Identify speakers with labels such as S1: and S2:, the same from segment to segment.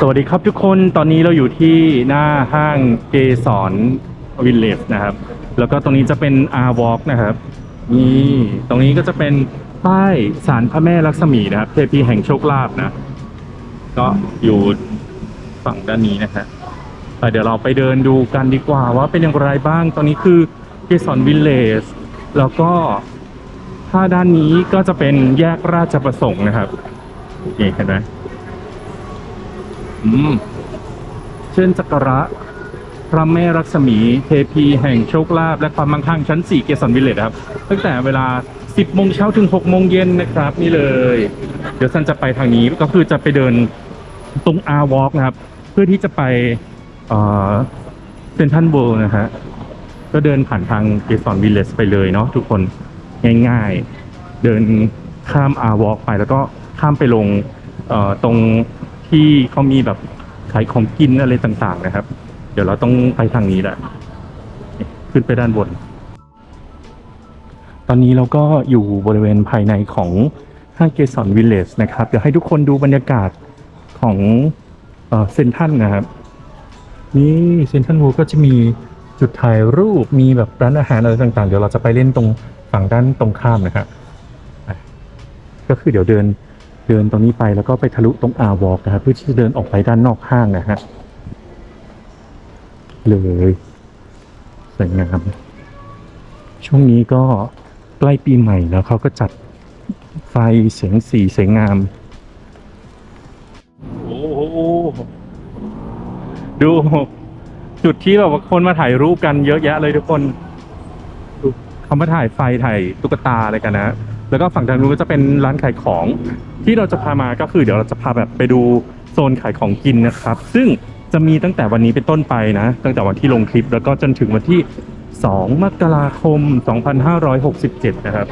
S1: สวัสดีครับทุกคนตอนนี้เราอยู่ที่หน้าห้างเกสรวิลเลจนะครับ แล้วก็ตรงนี้จะเป็นอาวอล์กนะครับ นี่ตรงนี้ก็จะเป็นป้ายศาลพระแม่ลักษมีนะครับ เทพีแห่งโชคลาภนะ ก็อยู่ฝั่งด้านนี้นะฮะแต่เดี๋ยวเราไปเดินดูกันดีกว่าว่าเป็นอย่างไรบ้าง ตอนนี้คือเกสรวิลเลจแล้วก็ถ้าด้านนี้ก็จะเป็นแยกราชประสงค์นะครับนี่เห็นไหม เช่นสักการะพระแม่รักษมีเทพีแห่งโชคลาภและความมั่งคั่งชั้น 4 เกสรวิลเลจครับ ตั้งแต่เวลา 10โมงเช้าถึง6โมงเย็นนะครับ นี่เลย เดี๋ยวซันจะไปทางนี้ก็คือจะไปเดินตรงอาวอล์กนะครับ เพื่อที่จะไปเซนทันเวิลด์นะฮะก็เดินผ่านทางเกสรวิลเลจไปเลยเนาะทุกคนง่ายๆ เดินข้ามอาวอล์กไปแล้วก็ข้ามไปลงตรง ที่เขามีแบบขายของกินอะไรต่างๆนะครับ เดี๋ยวเราต้องไปทางนี้แหละ ขึ้นไปด้านบน ตอนนี้เราก็อยู่บริเวณภายในของห้างเกสรวิลเลจนะครับ เดี๋ยวให้ทุกคนดูบรรยากาศของเซนทันนะครับ นี่เซนทันวูก็จะมีจุดถ่ายรูปมีแบบร้านอาหารอะไรต่างๆ เดี๋ยวเราจะไปเล่นตรงฝั่งด้านตรงข้ามนะครับก็คือเดี๋ยวเดิน เดินตรงนี้ไปแล้วก็ไปทะลุตรงอาวอกนะครับเพื่อที่จะเดินออกไปด้านนอกห้างนะฮะเลยสวยงามช่วงนี้ก็ใกล้ปีใหม่แล้วเขาก็จัดไฟเสียงสีสวยงาม โอ้โหดูจุดที่แบบว่าคนมาถ่ายรูปกันเยอะแยะเลยทุกคนเขามาถ่ายไฟถ่ายตุ๊กตาอะไรกันนะ แล้วก็ฝั่งทางนู้นก็จะเป็นร้านขายของที่เราจะพามาก็คือเดี๋ยวเราจะพาแบบไปดูโซนขายของกินนะครับ ซึ่งจะมีตั้งแต่วันนี้เป็นต้นไปนะ ตั้งแต่วันที่ลงคลิปแล้วก็จนถึงวันที่ 2 มกราคม 2567 นะครับ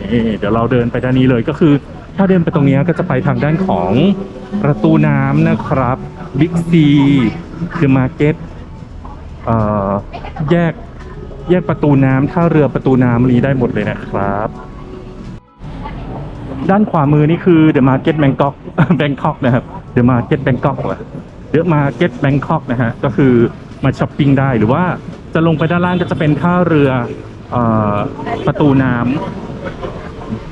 S1: นี่เดี๋ยวเราเดินไปด้านนี้เลยก็คือ ถ้าเดินไปตรงนี้ก็จะไปทางด้านของประตูน้ำนะครับบิ๊กซีคือมาร์เก็ตแยกแยกประตูน้ำท่าเรือประตูน้ำนี้ได้หมดเลยนะครับ ด้านขวามือนี่คือ The Market Bangkok Bangkok นะครับ The Market Bangkok เหรอ The Market Bangkok นะฮะก็คือมาช้อปปิ้งได้หรือว่าจะลงไปด้านล่างก็จะเป็นท่าเรืออประตูน้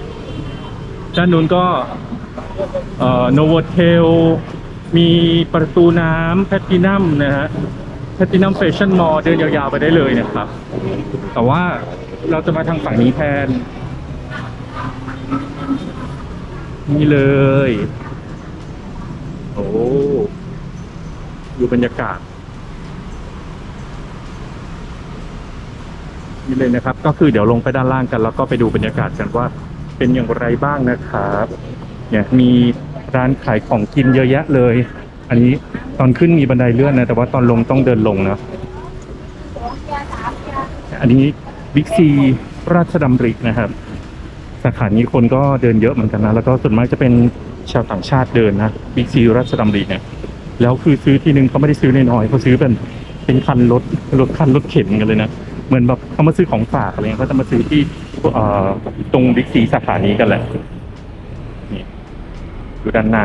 S1: ำด้านนู้นก็เอ่อโนโวเทลมีประตูน้ำแพทินัมนะฮะแพทินัมแฟชั่นมอลเดินยาวๆไปได้เลยนะครับ แต่ว่าเราจะมาทางฝั่งนี้แทน นี่เลย โอ้ดูบรรยากาศ นี่เลยนะครับ ก็คือเดี๋ยวลงไปด้านล่างกัน แล้วก็ไปดูบรรยากาศกันว่าเป็นอย่างไรบ้างนะครับ เนี่ยมีร้านขายของกินเยอะแยะเลย อันนี้ตอนขึ้นมีบันไดเลื่อนนะ แต่ว่าตอนลงต้องเดินลงนะ อันนี้บิ๊กซีราชดำรินะครับ สาขานี้คนก็เดินเยอะเหมือนกันนะ แล้วก็ส่วนมากจะเป็นชาวต่างชาติเดินนะบิ๊กซีราชดำริเนี่ยแล้วคือซื้อทีนึงเขาไม่ได้ซื้อน้อยเขาซื้อเป็นเป็นคันรถรถคันรถเข็นกันเลยนะ เหมือนแบบเขามาซื้อของฝากอะไรเงี้ยเขาจะมาซื้อที่ตรงบิ๊กซีสาขานี้กันแหละนี่ดูด้านหน้า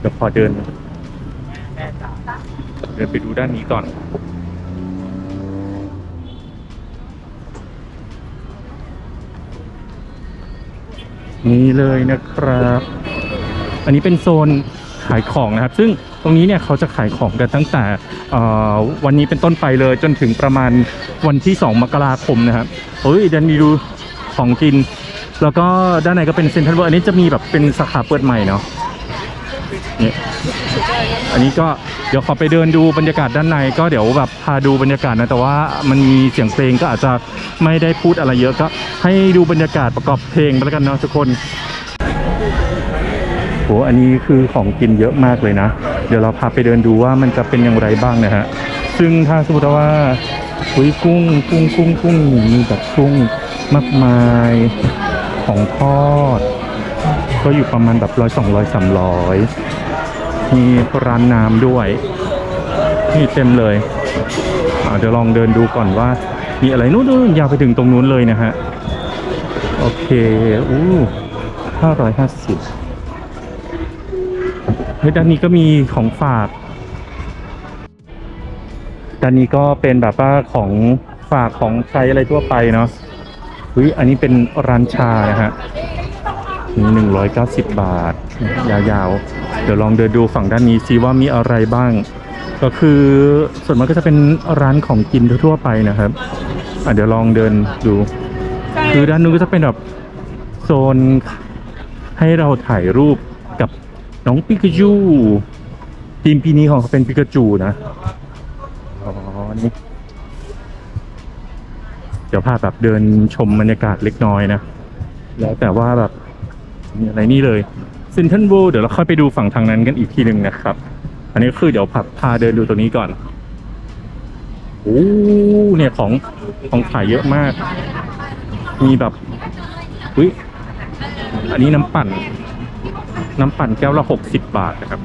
S1: เดี๋ยวพอเดิน เดินไปดูด้านนี้ก่อน นี่เลยนะครับ อันนี้เป็นโซนขายของนะครับ ซึ่งตรงนี้เนี่ยเขาจะขายของกันตั้งแต่วันนี้เป็นต้นไปเลยจนถึงประมาณวันที่ 2 มกราคมนะครับเฮ้ยเดนมีดูของกิน แล้วก็ด้านในก็เป็นเซ็นทรัลเวิลด์อันนี้จะมีแบบเป็นสาขาเปิดใหม่เนาะ นี่อันนี้ก็เดี๋ยวขอไปเดินดูบรรยากาศด้านใน ก็เดี๋ยวแบบพาดูบรรยากาศนะแต่ว่ามันมีเสียงเพลงก็อาจจะไม่ได้พูดอะไรเยอะก็ ให้ดูบรรยากาศประกอบเพลงไปแล้วกันเนาะทุกคนโหอันนี้คือของกินเยอะมากเลยนะ เดี๋ยวเราพาไปเดินดูว่ามันจะเป็นอย่างไรบ้างนะฮะซึ่งถ้าสมมติว่าอุ้ยกุ้งกุ้งกุ้งกุ้งมีแบบกุ้งมากมายของทอด ก็อยู่ประมาณแบบร้อยสองร้อยสามร้อย มีร้านน้ำด้วยนี่เต็มเลยเดี๋ยวลองเดินดูก่อนว่า มีอะไรนู่นนู่นยาวไปถึงตรงนู้นเลยนะฮะ โอเค อู้ห้าร้อยห้าสิบเฮ้ยด้านนี้ก็มีของฝาก ด้านนี้ก็เป็นแบบว่าของฝากของใช้อะไรทั่วไปเนาะเฮ้ยอันนี้เป็นร้านชานะฮะ นึ่งร้อยเก้าสิบบาท ยาวๆ เดี๋ยวลองเดินดูฝั่งด้านนี้ซิว่ามีอะไรบ้าง ก็คือส่วนมากก็จะเป็นร้านของกินทั่วไปนะครับอะเดี๋ยวลองเดินดู คือด้านนู้นก็จะเป็นแบบโซนให้เราถ่ายรูปกับน้องปิกาจูทีมปีนี้ของเขาเป็นปิกาจูนะ อ๋อ นี่เดี๋ยวพาแบบเดินชมบรรยากาศเล็กน้อยนะ แล้วแต่ว่าแบบ มีอะไรนี่เลยเซนทันโวเดี๋ยวเราค่อยไปดูฝั่งทางนั้นกันอีกทีหนึ่งนะครับ อันนี้ก็คือเดี๋ยวพับพาเดินดูตัวนี้ก่อนโอ้เนี่ยของของขายเยอะมาก มีแบบอุ้ยอันนี้น้ำปั่น น้ำปั่นแก้วละหกสิบบาทนะครับ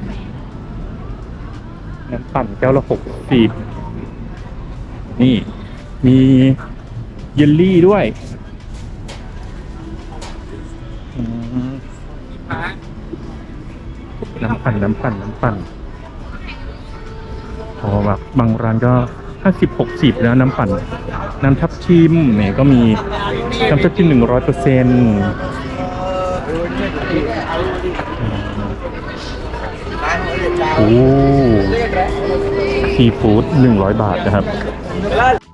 S1: น้ำปั่นแก้วละหกสิบนี่ มีเยลลี่ด้วยอืม น้ำปั่นน้ำปั่นน้ำปั่นพอแบบบางร้านก็ห้าสิบหกสิบแล้วน้ำปั่น น้ำทับทิมเนี่ยก็มีน้ำทับทิมหนึ่งร้อยเปอร์เซ็นต์โอ้ซีฟู้ดหนึ่งร้อยบาทนะครับ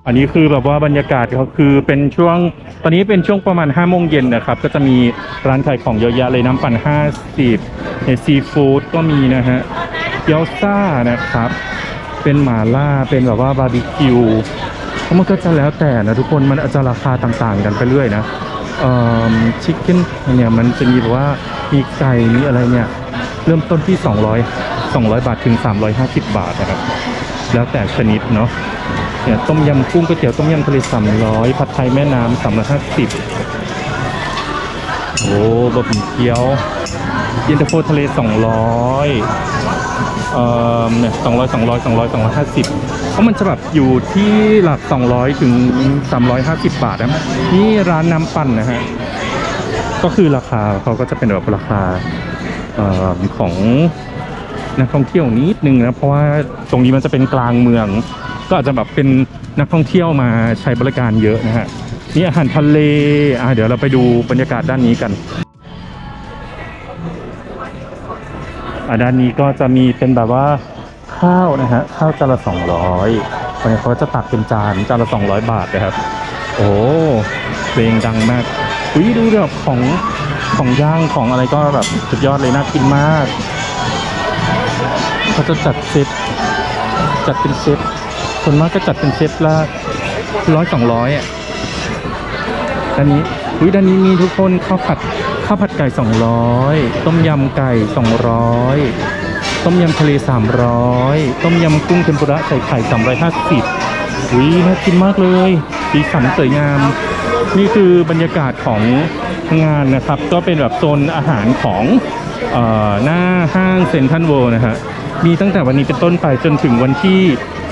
S1: อันนี้คือแบบว่าบรรยากาศก็คือเป็นช่วงตอนนี้เป็นช่วงประมาณ5้าโมงเย็นนะครับ ก็จะมีร้านขายของเยอะแยะเลยน้ำปั่น50เนี่ยซีฟู้ดก็มีนะฮะเกี๊ยวซ่านะครับ เป็นหมาล่าเป็นแบบว่าบาร์บีคิวเพรามันก็จะแล้วแต่นะทุกคนมันอาจจะราคาต่างๆ กันไปเรื่อยนะชิคเก้นเนี่ยมันจะมีแบบว่ามีไก่มีอะไรเนี่ย เริ่มต้นที่ 200 200 บาทถึง 350 บาทนะครับ แล้วแต่ชนิดเนาะ เนี่ยต้มยำกุ้งก๋วยเตี๋ยวต้มยำทะเลสามร้อยผัดไทยแม่น้ำสามร้อยห้าสิบโอ้บะหมี่เกี๊ยวเย็นตาโฟทะเลสองร้อยเอ่อเนี่ยสองร้อยสองร้อยสองร้อยสองร้อยห้าสิบเพราะมันจะแบบอยู่ที่หลักสองร้อยถึงสามร้อยห้าสิบบาทนะนี่ร้านน้ำปั่นนะฮะก็คือราคาเขาก็จะเป็นแบบราคาเอ่อของนักท่องเที่ยวนิดนึงนะเพราะว่าตรงนี้มันจะเป็นกลางเมือง ก็อาจจะแบบเป็นนักท่องเที่ยวมาใช้บริการเยอะนะฮะนี่อาหารทะเลอะเดี๋ยวเราไปดูบรรยากาศด้านนี้กันอะด้านนี้ก็จะมีเป็นแบบว่าข้าวนะฮะข้าวจานละสองร้อยวันนี้เขาจะตักเป็นจานจานละสองร้อยบาทนะครับ โอ้เพลงดังมากอุ้ยดูแบบของของย่างของอะไรก็แบบสุดยอดเลยน่ากินมากเขาจะจัดเซตจัดเป็นเซต ส่วนมากก็จัดเป็นเซตละร้อยสองร้อยอะด้านนี้อุ้ยด้านนี้มีทุกคนข้าวผัดข้าวผัดไก่สองร้อยต้มยำไก่สองร้อยต้มยำทะเลสามร้อยต้มยำกุ้งเทมปุระใส่ไข่สามร้อยห้าสิบอุ้ยน่ากินมากเลยสีสันสวยงาม นี่คือบรรยากาศของงานนะครับ ก็เป็นแบบโซนอาหารของหน้าห้างเซ็นทรัลเวิลด์นะฮะมีตั้งแต่วันนี้เป็นต้นไปจนถึงวันที่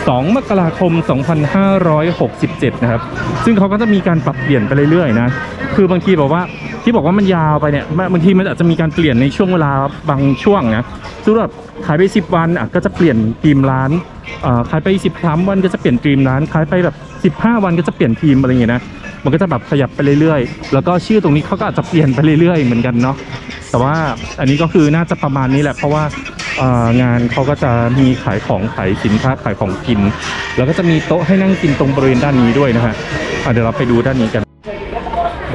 S1: 2 มกราคม 2567 นะครับ ซึ่งเขาก็จะมีการปรับเปลี่ยนไปเรื่อยๆนะ คือบางทีบอกว่าที่บอกว่ามันยาวไปเนี่ย บางทีมันอาจจะมีการเปลี่ยนในช่วงเวลาบางช่วงนะสมมุติแบบขายไป 10 วันอะก็จะเปลี่ยนทีมร้านขายไป10 3วันก็จะเปลี่ยนทีมร้าน ขายไปแบบ 15 วันก็จะเปลี่ยนทีมอะไรอย่างเงี้ยนะ มันก็จะแบบขยับไปเรื่อยๆ แล้วก็ชื่อตรงนี้เขาก็อาจจะเปลี่ยนไปเรื่อยๆ เหมือนกันเนาะ แต่ว่าอันนี้ก็คือน่าจะประมาณนี้แหละ เพราะว่า งานเขาก็จะมีขายของขายสินค้าขายของกิน แล้วก็จะมีโต๊ะให้นั่งกินตรงบริเวณด้านนี้ด้วยนะฮะะเดี๋ยวเราไปดูด้านนี้กัน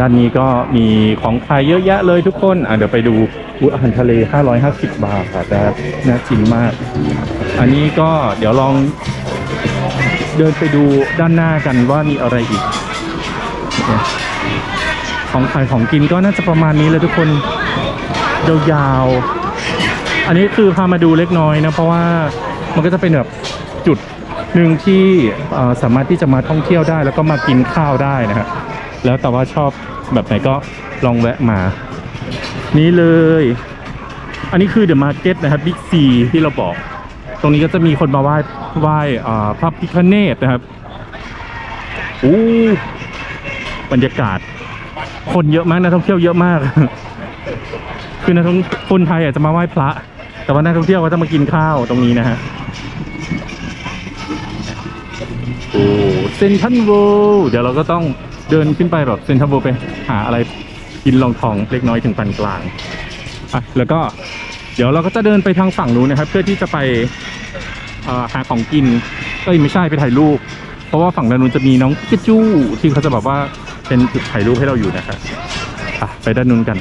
S1: ด้านนี้ก็มีของขายเยอะแยะเลยทุกคนเดี๋ยวไปดูอุ๊ยอาหารทะเล 550 บาทค่ะแต่น่ากินมาก อันนี้ก็เดี๋ยวลองเดินไปดูด้านหน้ากันว่ามีอะไรอีก ของขายของกินก็น่าจะประมาณนี้เลยทุกคนยาวๆ อันนี้คือพามาดูเล็กน้อยนะ เพราะว่ามันก็จะเป็นแบบจุดหนึ่งที่สามารถที่จะมาท่องเที่ยวได้ แล้วก็มากินข้าวได้นะฮะแล้วแต่ว่าชอบแบบไหนก็ลองแวะมา นี่เลย อันนี้คือเดอะมาร์เก็ตนะครับบิ๊กซีที่เราบอก ตรงนี้ก็จะมีคนมาไหว้ไหว้พระพิฆเนศนะครับเอู้บรรยากาศ คนเยอะมากนักท่องเที่ยวเยอะมาก คือนักท่องคนไทยอาจจะมาไหว้พระ แต่ว่านักท่องเที่ยวก็จะมากินข้าวตรงนี้นะฮะโอ้เซนทันโวเดี๋ยวเราก็ต้องเดินขึ้นไปแบบเซนทันโวไปหาอะไรกินลองทองเล็กน้อยถึงปานกลางอะแล้วก็เดี๋ยวเราก็จะเดินไปทางฝั่งนู้นนะครับ เพื่อที่จะไปหาของกินเอ้ยไม่ใช่ไปถ่ายรูป เพราะว่าฝั่งด้านนู้นจะมีน้องกิจูที่เขาจะแบบว่าเป็นจุดถ่ายรูปให้เราอยู่นะครับอะไปด้านนู้นกัน